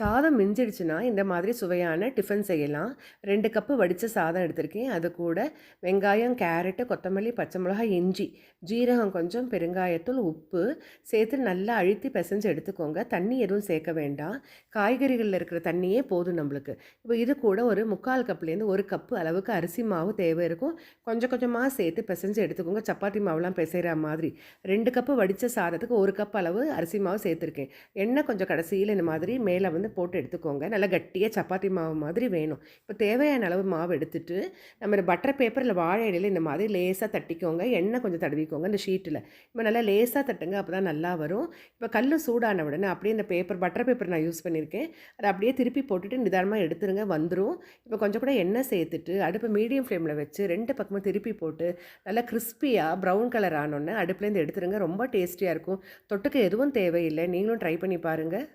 சாதம் மிஞ்சிடுச்சுன்னா இந்த மாதிரி சுவையான டிஃபன் செய்யலாம். ரெண்டு கப்பு வடித்த சாதம் எடுத்திருக்கேன். அது கூட வெங்காயம் கேரட்டு கொத்தமல்லி பச்சை மிளகாய் இஞ்சி ஜீரகம் கொஞ்சம் பெருங்காயத்தூள் உப்பு சேர்த்து நல்லா அழுத்தி பிசைஞ்சு எடுத்துக்கோங்க. தண்ணி எதுவும் சேர்க்க வேண்டாம். காய்கறிகளில் இருக்கிற தண்ணியே போதும் நம்மளுக்கு. இப்போ இது கூட ஒரு முக்கால் கப்லேருந்து ஒரு கப்பு அளவுக்கு அரிசி மாவு தேவை இருக்கும். கொஞ்சம் கொஞ்சமாக சேர்த்து பிசைஞ்சு எடுத்துக்கோங்க. சப்பாத்தி மாவுலாம் பிசைகிற மாதிரி. ரெண்டு கப்பு வடித்த சாதத்துக்கு ஒரு கப் அளவு அரிசி மாவு சேர்த்துருக்கேன். எண்ணெய் கொஞ்சம் கடைசியில் இந்த மாதிரி மேலே வந்து போட்டு எடுத்துக்கோங்க. நல்லா கட்டியாக சப்பாத்தி மாவு மாதிரி வேணும். இப்போ தேவையான அளவு மாவு எடுத்துட்டு நம்ம இந்த பட்டர் பேப்பரில் வாழை இடையில இந்த மாதிரி லேசாக தட்டிக்கோங்க. எண்ணெய் கொஞ்சம் தடவிக்கோங்க இந்த ஷீட்டில் இப்போ நல்லா லேசாக தட்டுங்க அப்போ தான் நல்லா வரும். இப்போ கல் சூடான உடனே அப்படியே இந்த பேப்பர் பட்டர் பேப்பர் நான் யூஸ் பண்ணியிருக்கேன் அதை அப்படியே திருப்பி போட்டுட்டு நிதானமாக எடுத்துருங்க வந்துடும் இப்போ கொஞ்சம் கூட எண்ணெய் சேர்த்துட்டு அடுப்பு மீடியம் ஃப்ளேமில் வச்சு ரெண்டு பக்கமும் திருப்பி போட்டு நல்லா கிறிஸ்பியாக ப்ரௌன் கலர் ஆனோடனே அடுப்புலேருந்து எடுத்துருங்க. ரொம்ப டேஸ்டியாக இருக்கும். தொட்டுக்க எதுவும் தேவையில்லை. நீங்களும் ட்ரை பண்ணி பாருங்கள்